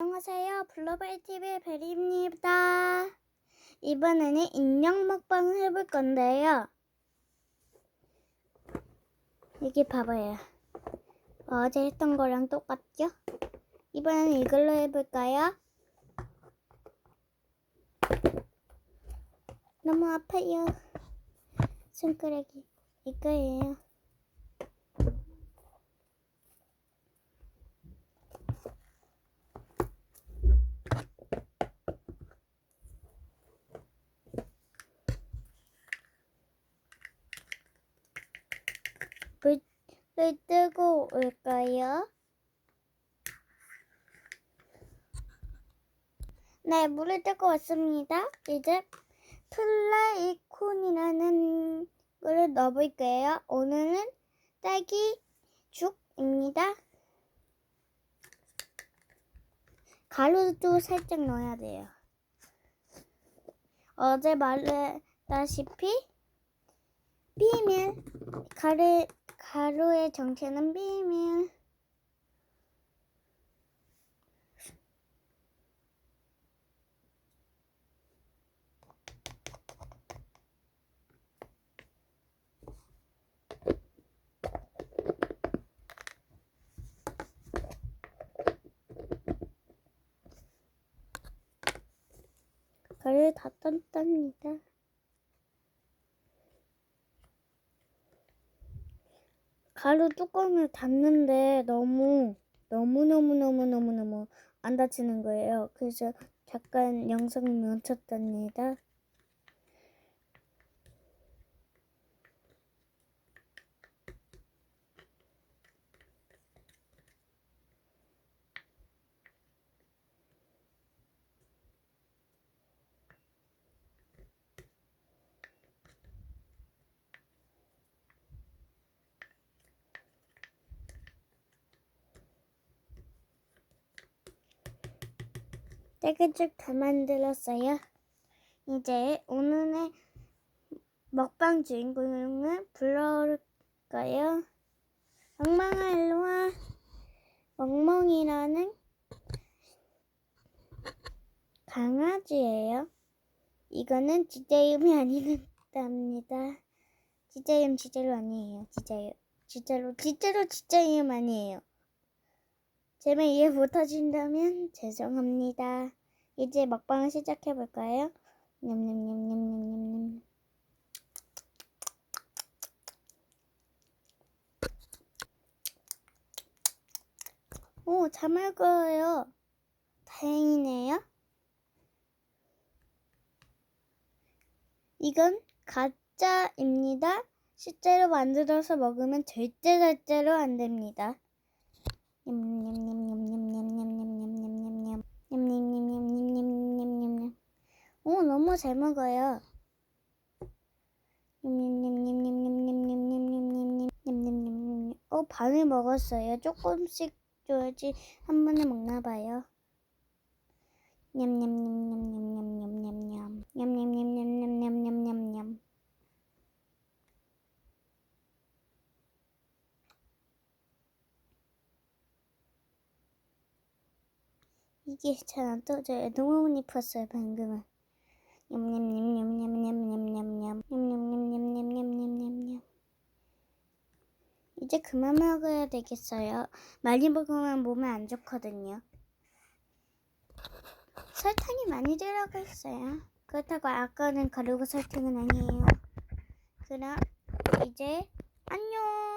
안녕하세요. 블로벨 TV 베리입니다. 이번에는 인형 먹방을 해볼 건데요. 여기 봐봐요. 어제 했던 거랑 똑같죠? 이번에는 이걸로 해볼까요? 너무 아파요. 손가락이 이거예요. 물을 뜨고 올까요? 네, 물을 뜨고 왔습니다. 이제 플라이콘이라는 거를 넣어볼게요. 오늘은 딸기 죽입니다. 가루도 살짝 넣어야 돼요. 어제 말했다시피 비밀 가루 가루의 정체는 비밀. 가루 다 떴답니다. 가루 뚜껑을 닫는데 너무 너무 너무 너무 너무 너무 안 닫히는 거예요. 그래서 잠깐 영상 멈췄답니다. 딸기죽 다 만들었어요. 이제 오늘의 먹방 주인공을 불러올까요? 멍멍아 일로 와. 멍멍이라는 강아지예요. 이거는 진짜임이 아니랍니다. 진짜임 진짜로 아니에요. 진짜요. 진짜로 진짜로 진짜임 아니에요. 제말 이해 못하신다면 죄송합니다. 이제 먹방을 시작해 볼까요? 냠냠냠냠냠냠냠. 오, 잘 먹어요. 다행이네요. 이건 가짜입니다. 실제로 만들어서 먹으면 절대 절대로 안 됩니다. 냠냠냠냠냠냠냠냠냠냠냠 냠냠냠냠냠냠냠냠 오 너무 잘 먹어요 냠냠냠냠냠냠냠냠냠냠냠냠냠 어 반을 먹었어요 조금씩 줘야지 한 번에 먹나 봐요 냠냠냠냠냠냠냠냠냠 냠냠냠냠냠냠냠냠 이게 잘 안 떠져요. 너무 못 입었어요, 방금은. 냠냠냠냠냠냠냠냠냠. 냠냠냠냠냠냠냠냠. 이제 그만 먹어야 되겠어요. 많이 먹으면 몸에 안 좋거든요. 설탕이 많이 들어가 있어요. 그렇다고 아까는 가루가 설탕은 아니에요. 그럼 이제 안녕.